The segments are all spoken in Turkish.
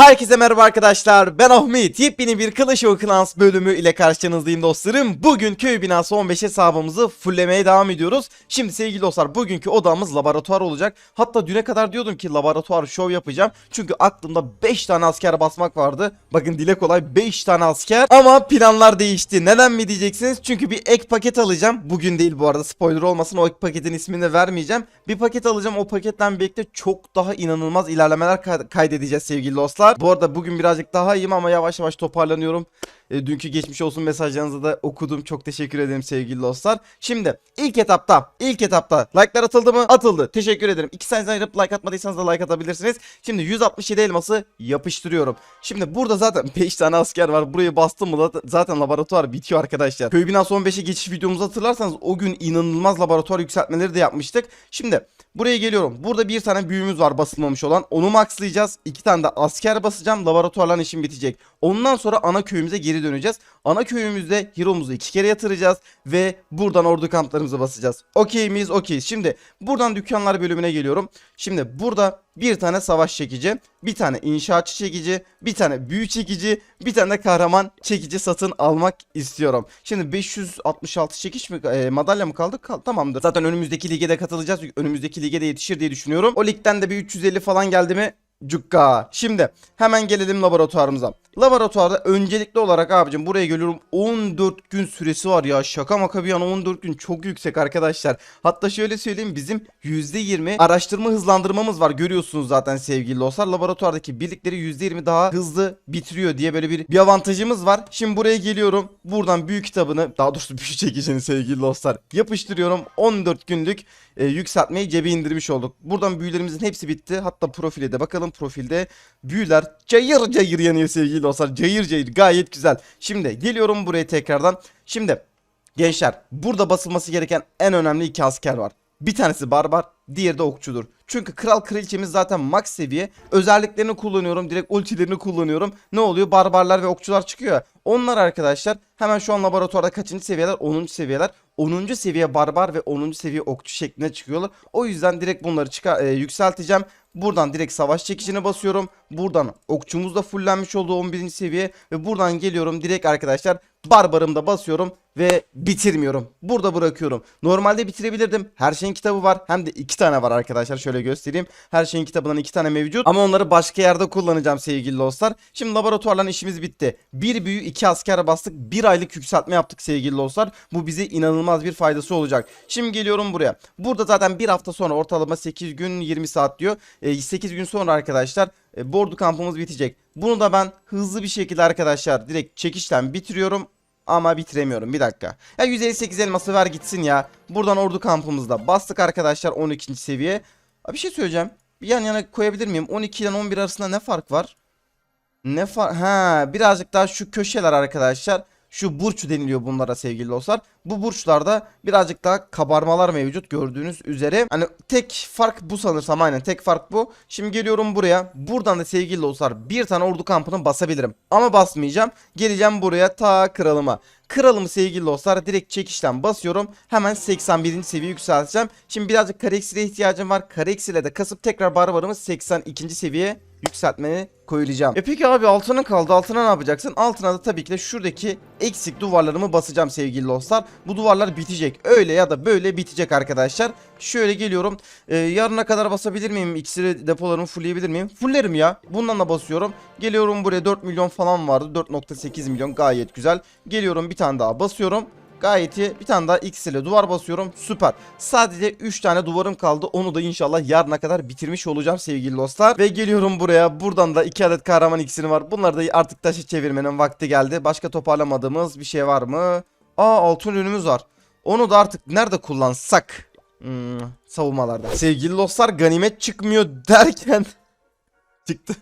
Herkese merhaba arkadaşlar. Ben Ahmet. Yepyeni bir Clash of Clans bölümü ile karşınızdayım dostlarım. Bugün köy binası 15 hesabımızı fulllemeye devam ediyoruz. Şimdi sevgili dostlar bugünkü odamız laboratuvar olacak. Hatta düne kadar diyordum ki laboratuvar şov yapacağım. Çünkü aklımda 5 tane asker basmak vardı. Bakın dile kolay 5 tane asker. Ama planlar değişti. Neden mi diyeceksiniz? Çünkü bir ek paket alacağım. Bugün değil bu arada spoiler olmasın. O ek paketin ismini vermeyeceğim. Bir paket alacağım. O paketten birlikte çok daha inanılmaz ilerlemeler kay- kaydedeceğiz sevgili dostlar Bu arada bugün birazcık daha iyiyim ama yavaş yavaş toparlanıyorum E, Dünkü geçmiş olsun mesajlarınızı da okudum. Çok teşekkür ederim sevgili dostlar. Şimdi ilk etapta ilk etapta like'lar atıldı mı? Atıldı. Teşekkür ederim. 2 saniye ayırıp like atmadıysanız da like atabilirsiniz. Şimdi 167 elması yapıştırıyorum. Şimdi burada zaten 5 tane asker var. Burayı bastım mı zaten laboratuvar bitiyor arkadaşlar. Köy binası 15'e geçiş videomuzu hatırlarsanız o gün inanılmaz laboratuvar yükseltmeleri de yapmıştık. Şimdi buraya geliyorum. Burada bir tane büyümüz var basılmamış olan. Onu maxlayacağız. İki tane de asker basacağım. Laboratuvarların işim bitecek. Ondan sonra ana köyümüze geri döneceğiz Ana köyümüzde hero'muzu iki kere yatıracağız ve buradan ordu kamplarımızı basacağız. Okey miyiz? Okeyiz. Şimdi buradan dükkanlar bölümüne geliyorum. Şimdi burada bir tane savaş çekici, bir tane inşaatçı çekici, bir tane büyü çekici, bir tane de kahraman çekici satın almak istiyorum. Şimdi 566 çekiş mi e, madalya mı kaldı? Kal tamamdır. Zaten önümüzdeki lige de katılacağız. Önümüzdeki lige de yetişir diye düşünüyorum. O ligden de bir 350 falan geldi mi Cukka. Şimdi hemen gelelim laboratuvarımıza. Laboratuvarda öncelikli olarak abicim buraya geliyorum 14 gün süresi var ya şaka maka bir yana 14 gün çok yüksek arkadaşlar. Hatta şöyle söyleyeyim bizim %20 araştırma hızlandırmamız var görüyorsunuz zaten sevgili dostlar. Laboratuvardaki birlikleri %20 daha hızlı bitiriyor diye böyle bir, bir avantajımız var. Şimdi buraya geliyorum buradan büyük kitabını daha doğrusu büyük çekicini sevgili dostlar yapıştırıyorum 14 günlük e, yükseltmeyi cebe indirmiş olduk. Buradan büyülerimizin hepsi bitti. Hatta profile de bakalım profilde büyüler cayır cayır yanıyor sevgili dostlar. Cayır cayır gayet güzel. Şimdi geliyorum buraya tekrardan. Şimdi gençler burada basılması gereken en önemli iki asker var. Bir tanesi barbar, diğeri de okçudur. Çünkü kral kraliçemiz zaten max seviye. Özelliklerini kullanıyorum, direkt ultilerini kullanıyorum. Ne oluyor? Barbarlar ve okçular çıkıyor. Onlar arkadaşlar hemen şu an laboratuvarda kaçıncı seviyeler? 10. seviyeler. 10. seviye barbar ve 10. seviye okçu şeklinde çıkıyorlar. O yüzden direkt bunları çıkar, e, yükselteceğim. Buradan direkt savaş çekicine basıyorum. Buradan okçumuz da fullenmiş oldu 11. seviye. Ve buradan geliyorum direkt arkadaşlar barbarım da basıyorum ve bitirmiyorum. Burada bırakıyorum. Normalde bitirebilirdim. Her şeyin kitabı var. Hem de iki tane var arkadaşlar. Şöyle göstereyim. Her şeyin kitabından iki tane mevcut. Ama onları başka yerde kullanacağım sevgili dostlar. Şimdi laboratuvarların işimiz bitti. Bir büyü iki asker bastık. Bir aylık yükseltme yaptık sevgili dostlar. Bu bize inanılmaz bir faydası olacak. Şimdi geliyorum buraya. Burada zaten bir hafta sonra ortalama 8 gün 20 saat diyor. E, 8 gün sonra arkadaşlar e, bordu kampımız bitecek. Bunu da ben hızlı bir şekilde arkadaşlar direkt çekişten bitiriyorum. Ama bitiremiyorum bir dakika. Ya 158 elması ver gitsin ya. Buradan ordu kampımızda bastık arkadaşlar 12. seviye. Abi bir şey söyleyeceğim. Bir yan yana koyabilir miyim? 12 ile 11 arasında ne fark var? Ne fark? Ha, birazcık daha şu köşeler arkadaşlar. Şu burç deniliyor bunlara sevgili dostlar. Bu burçlarda birazcık daha kabarmalar mevcut gördüğünüz üzere. Hani tek fark bu sanırsam aynen tek fark bu. Şimdi geliyorum buraya. Buradan da sevgili dostlar bir tane ordu kampını basabilirim. Ama basmayacağım. Geleceğim buraya ta kralıma. Kralımı sevgili dostlar direkt çekişten basıyorum. Hemen 81. seviye yükselteceğim. Şimdi birazcık kare ihtiyacım var. Kare de kasıp tekrar barbarımı 82. seviye yükseltmeye koyulacağım. E peki abi altına kaldı. Altına ne yapacaksın? Altına da tabii ki de şuradaki eksik duvarlarımı basacağım sevgili dostlar. Bu duvarlar bitecek. Öyle ya da böyle bitecek arkadaşlar. Şöyle geliyorum. Ee, yarına kadar basabilir miyim? İksiri depolarımı fullleyebilir miyim? Fullerim ya. Bundan da basıyorum. Geliyorum buraya 4 milyon falan vardı. 4.8 milyon gayet güzel. Geliyorum bir tane daha basıyorum. Gayet iyi. Bir tane daha X ile duvar basıyorum. Süper. Sadece 3 tane duvarım kaldı. Onu da inşallah yarına kadar bitirmiş olacağım sevgili dostlar. Ve geliyorum buraya. Buradan da 2 adet kahraman iksiri var. Bunları da artık taşı çevirmenin vakti geldi. Başka toparlamadığımız bir şey var mı? Aa altın ürünümüz var. Onu da artık nerede kullansak? Hmm, savunmalarda. Sevgili dostlar ganimet çıkmıyor derken çıktı.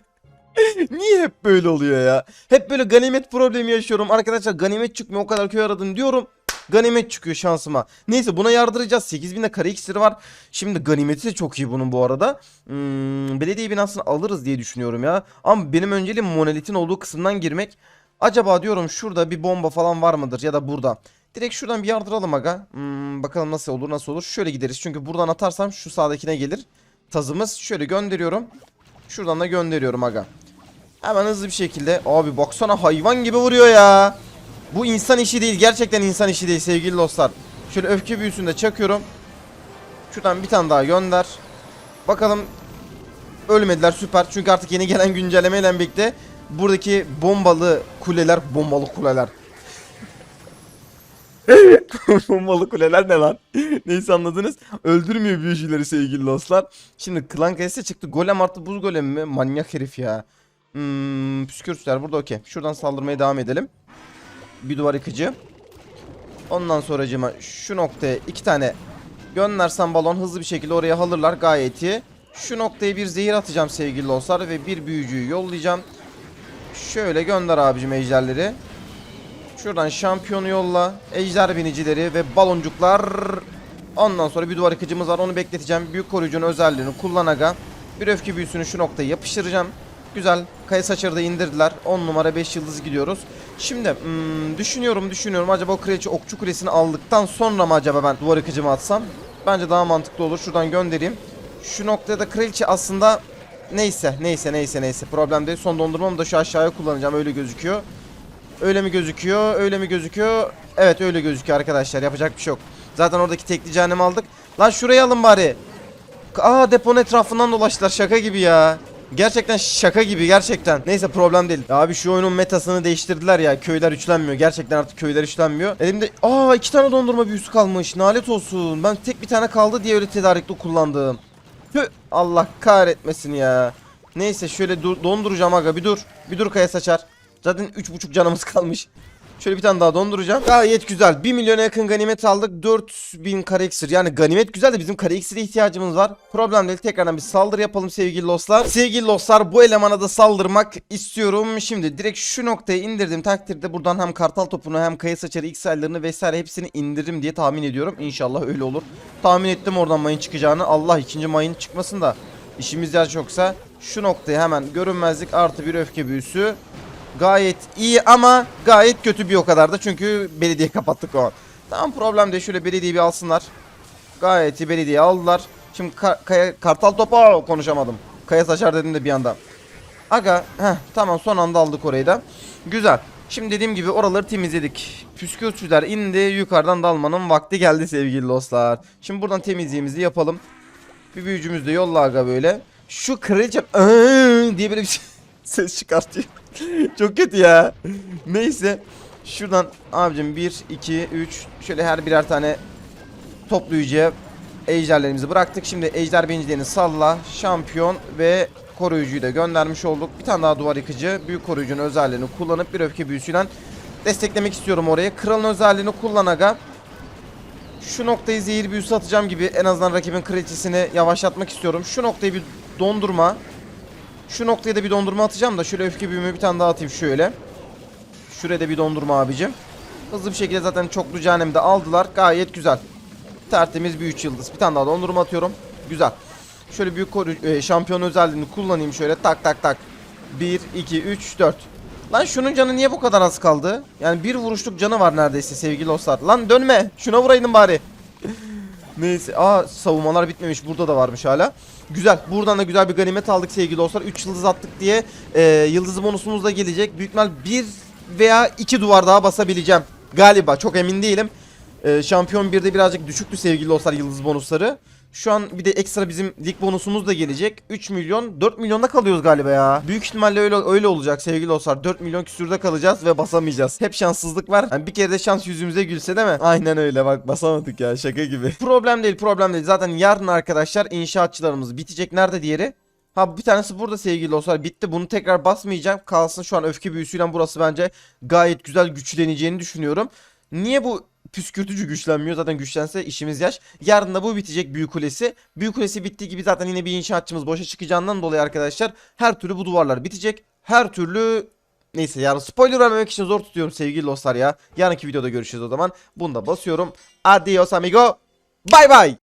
Niye hep böyle oluyor ya? Hep böyle ganimet problemi yaşıyorum. Arkadaşlar ganimet çıkmıyor o kadar köy aradım diyorum. Ganimet çıkıyor şansıma. Neyse buna yardıracağız. 8000'de kare iksiri var. Şimdi ganimeti de çok iyi bunun bu arada. Hmm, belediye binasını alırız diye düşünüyorum ya. Ama benim önceliğim monolitin olduğu kısımdan girmek. Acaba diyorum şurada bir bomba falan var mıdır ya da burada. Direkt şuradan bir yardıralım aga. Hmm, bakalım nasıl olur nasıl olur. Şöyle gideriz çünkü buradan atarsam şu sağdakine gelir. Tazımız şöyle gönderiyorum. Şuradan da gönderiyorum aga. Hemen hızlı bir şekilde. Abi baksana hayvan gibi vuruyor ya. Bu insan işi değil. Gerçekten insan işi değil sevgili dostlar. Şöyle öfke büyüsünü de çakıyorum. Şuradan bir tane daha gönder. Bakalım ölmediler süper. Çünkü artık yeni gelen güncellemeyle birlikte buradaki bombalı kuleler, bombalı kuleler. bombalı kuleler ne lan? Neyse anladınız. Öldürmüyor büyücüleri sevgili dostlar. Şimdi klan kayısı çıktı. Golem artı buz golemi mi? Manyak herif ya. Hmm, püskürtüler burada okey. Şuradan saldırmaya devam edelim. Bir duvar yıkıcı. Ondan sonracıma şu noktaya iki tane göndersem balon hızlı bir şekilde oraya alırlar gayet iyi. Şu noktaya bir zehir atacağım sevgili dostlar ve bir büyücüyü yollayacağım. Şöyle gönder abicim ejderleri. Şuradan şampiyonu yolla. Ejder binicileri ve baloncuklar. Ondan sonra bir duvar yıkıcımız var onu bekleteceğim. Büyük koruyucunun özelliğini kullan aga. Bir öfke büyüsünü şu noktaya yapıştıracağım. Güzel. Kaya saçarı indirdiler. 10 numara 5 yıldız gidiyoruz. Şimdi hmm, düşünüyorum düşünüyorum. Acaba o kraliçe okçu kulesini aldıktan sonra mı acaba ben duvar yıkıcımı atsam? Bence daha mantıklı olur. Şuradan göndereyim. Şu noktada da kraliçe aslında neyse neyse neyse neyse problem değil. Son dondurmamı da şu aşağıya kullanacağım öyle gözüküyor. Öyle mi gözüküyor? Öyle mi gözüküyor? Evet öyle gözüküyor arkadaşlar. Yapacak bir şey yok. Zaten oradaki tekli cehennemi aldık. Lan şurayı alın bari. Aa deponun etrafından dolaştılar. Şaka gibi ya. Gerçekten şaka gibi gerçekten. Neyse problem değil. Abi şu oyunun metasını değiştirdiler ya. Köyler üçlenmiyor. Gerçekten artık köyler üçlenmiyor. Elimde aa iki tane dondurma büyüsü kalmış. Nalet olsun. Ben tek bir tane kaldı diye öyle tedarikli kullandım. Tüh. Allah kahretmesin ya. Neyse şöyle dur, donduracağım aga bir dur. Bir dur kaya saçar. Zaten 3.5 canımız kalmış. Şöyle bir tane daha donduracağım. Gayet güzel. 1 milyona yakın ganimet aldık. 4000 kare iksir. Yani ganimet güzel de bizim kare iksire ihtiyacımız var. Problem değil. Tekrardan bir saldırı yapalım sevgili dostlar. Sevgili dostlar bu elemana da saldırmak istiyorum. Şimdi direkt şu noktaya indirdiğim takdirde buradan hem kartal topunu hem kaya saçarı aylarını vesaire hepsini indiririm diye tahmin ediyorum. İnşallah öyle olur. Tahmin ettim oradan mayın çıkacağını. Allah ikinci mayın çıkmasın da. İşimiz yer çoksa şu noktaya hemen görünmezlik artı bir öfke büyüsü. Gayet iyi ama gayet kötü bir o kadar da çünkü belediye kapattık o an. Tamam problem değil şöyle belediyeyi bir alsınlar. Gayet iyi belediye aldılar. Şimdi ka- kaya, kartal topa konuşamadım. Kaya saçar dedim de bir anda. Aga heh, tamam son anda aldık orayı da. Güzel. Şimdi dediğim gibi oraları temizledik. Püskürtçüler indi yukarıdan dalmanın vakti geldi sevgili dostlar. Şimdi buradan temizliğimizi yapalım. Bir büyücümüz de yolla aga böyle. Şu kraliçem "Iıı" diye böyle bir şey- ses çıkartıyor. Çok kötü ya. Neyse. Şuradan abicim 1, 2, 3 şöyle her birer tane toplayıcıya ejderlerimizi bıraktık. Şimdi ejder bencilerini salla, şampiyon ve koruyucuyu da göndermiş olduk. Bir tane daha duvar yıkıcı. Büyük koruyucunun özelliğini kullanıp bir öfke büyüsüyle desteklemek istiyorum orayı. Kralın özelliğini kullan aga. Şu noktayı zehir büyüsü atacağım gibi en azından rakibin kraliçesini yavaşlatmak istiyorum. Şu noktayı bir dondurma. Şu noktaya da bir dondurma atacağım da şöyle öfke büyümü bir tane daha atayım şöyle. Şuraya da bir dondurma abicim. Hızlı bir şekilde zaten çoklu cehennemde aldılar. Gayet güzel. Tertemiz bir 3 yıldız. Bir tane daha dondurma atıyorum. Güzel. Şöyle büyük e, şampiyon özelliğini kullanayım şöyle tak tak tak. 1 2 3 4. Lan şunun canı niye bu kadar az kaldı? Yani bir vuruşluk canı var neredeyse sevgili dostlar. Lan dönme. Şuna vuraydın bari. Neyse. Aa savunmalar bitmemiş. Burada da varmış hala. Güzel. Buradan da güzel bir ganimet aldık sevgili dostlar. 3 yıldız attık diye e, yıldız bonusumuz da gelecek. Büyük ihtimal 1 veya 2 duvar daha basabileceğim. Galiba. Çok emin değilim. E, şampiyon 1'de birazcık düşüktü sevgili dostlar yıldız bonusları. Şu an bir de ekstra bizim lig bonusumuz da gelecek. 3 milyon 4 milyonda kalıyoruz galiba ya. Büyük ihtimalle öyle öyle olacak sevgili dostlar. 4 milyon küsürde kalacağız ve basamayacağız. Hep şanssızlık var. Yani bir kere de şans yüzümüze gülse değil mi? Aynen öyle bak basamadık ya şaka gibi. problem değil problem değil. Zaten yarın arkadaşlar inşaatçılarımız bitecek. Nerede diğeri? Ha bir tanesi burada sevgili dostlar bitti bunu tekrar basmayacağım kalsın şu an öfke büyüsüyle burası bence gayet güzel güçleneceğini düşünüyorum. Niye bu püskürtücü güçlenmiyor zaten güçlense işimiz yaş. Yarın da bu bitecek büyük kulesi. Büyük kulesi bittiği gibi zaten yine bir inşaatçımız boşa çıkacağından dolayı arkadaşlar her türlü bu duvarlar bitecek. Her türlü Neyse yarın spoiler vermemek için zor tutuyorum sevgili dostlar ya. Yarınki videoda görüşürüz o zaman. Bunu da basıyorum. Adios amigo. Bye bye.